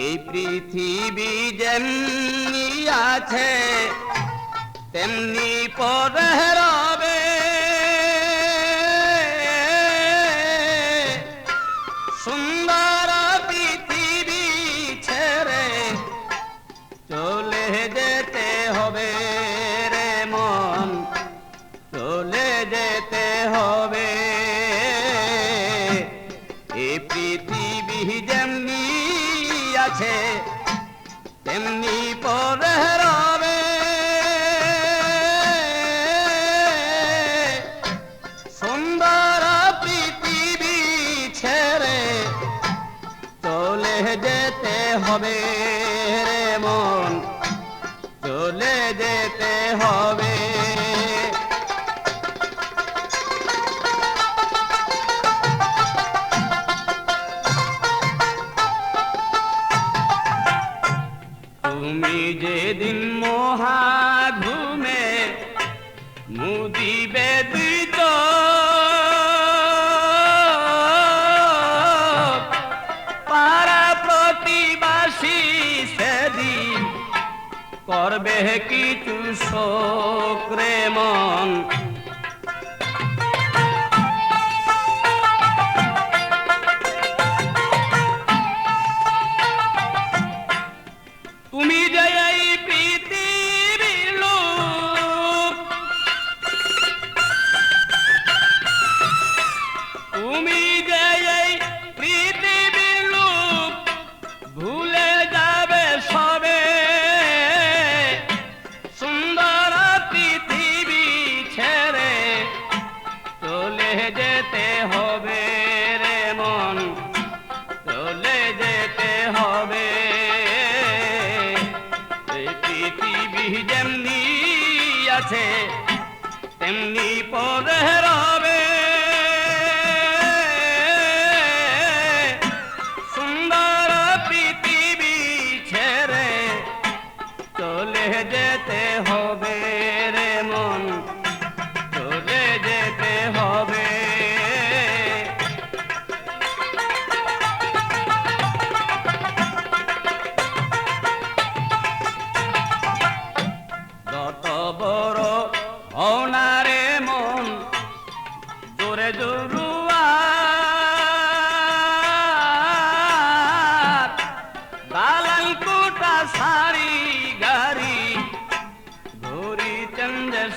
এই পৃথিবী যেমনি আছে, তেমনি পরে রবে। সুন্দর পৃথিবী ছেড়ে চলে যেতে হবে রে মন। চলে যেতে আছে তেমনি পরে তুমি যেদিন মহা ঘুমে মুদিবে দিত পাড়া প্রতিবাসী সেদিন করবে কিছু শোক রে মন। তুমি যে ভুলে যাবে সুন্দর পৃথিবী ছেড়ে যেতে হবে রে যেতে হবে। যেমনি আছে, তেমনি পদে सारी गारी गोरी चंद्र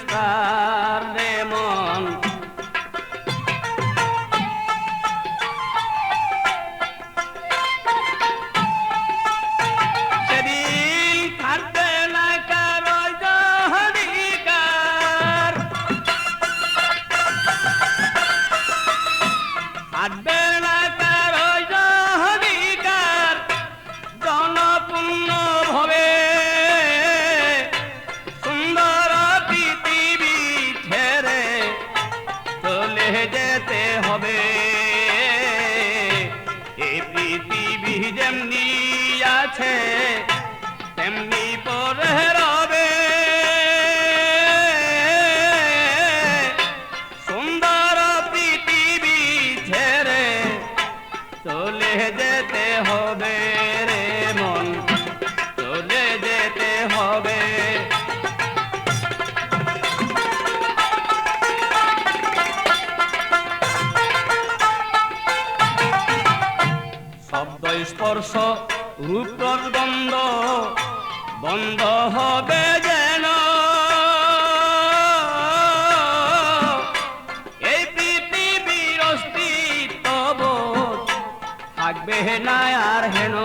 যেমনি আছে তেমনি স্পর্শ রূপ গন্ধ বন্ধ হবে যেন। এই পৃথিবীর অস্তিত্ব থাকবে না আর হেন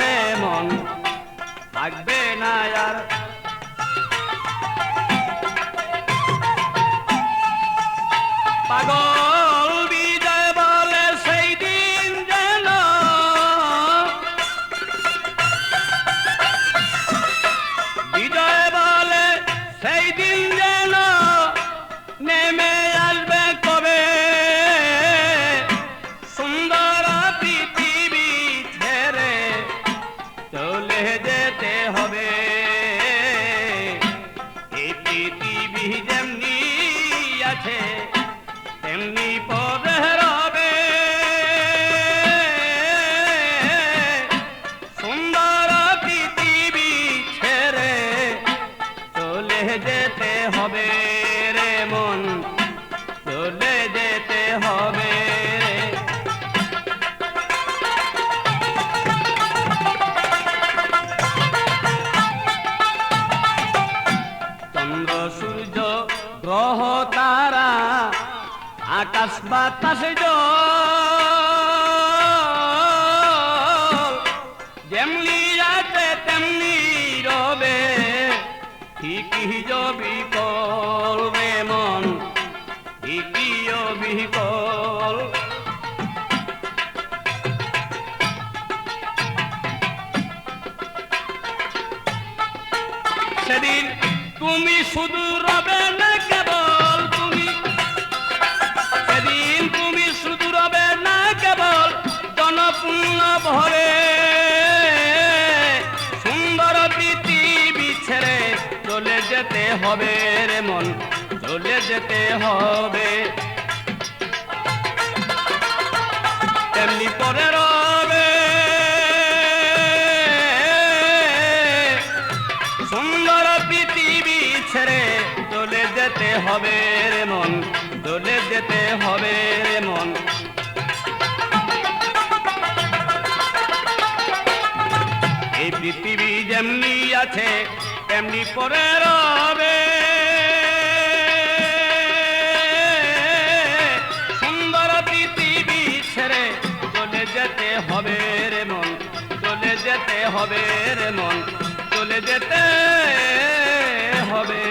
রে মন, থাকবে না আর পাগল। বাতাসে জল। যেমনি আছে তেমনি রবে, ঠিকই জবি কলবে মন, ঠিকই অবিকল সেদিন তুমি শুধু রবে না ভরে সুন্দর পৃথিবী ছেড়ে চলে যেতে হবে রে মন, চলে যেতে হবে। তেমনি পরে রবে। সুন্দর পৃথিবী ছেড়ে চলে যেতে হবে রে মন, চলে যেতে হবে রে মন। যেমনি আছে, তেমনি পরে রবে। সুন্দর পৃথিবী ছেড়ে চলে যেতে হবে রে মন, চলে যেতে হবে রে মন, চলে যেতে হবে।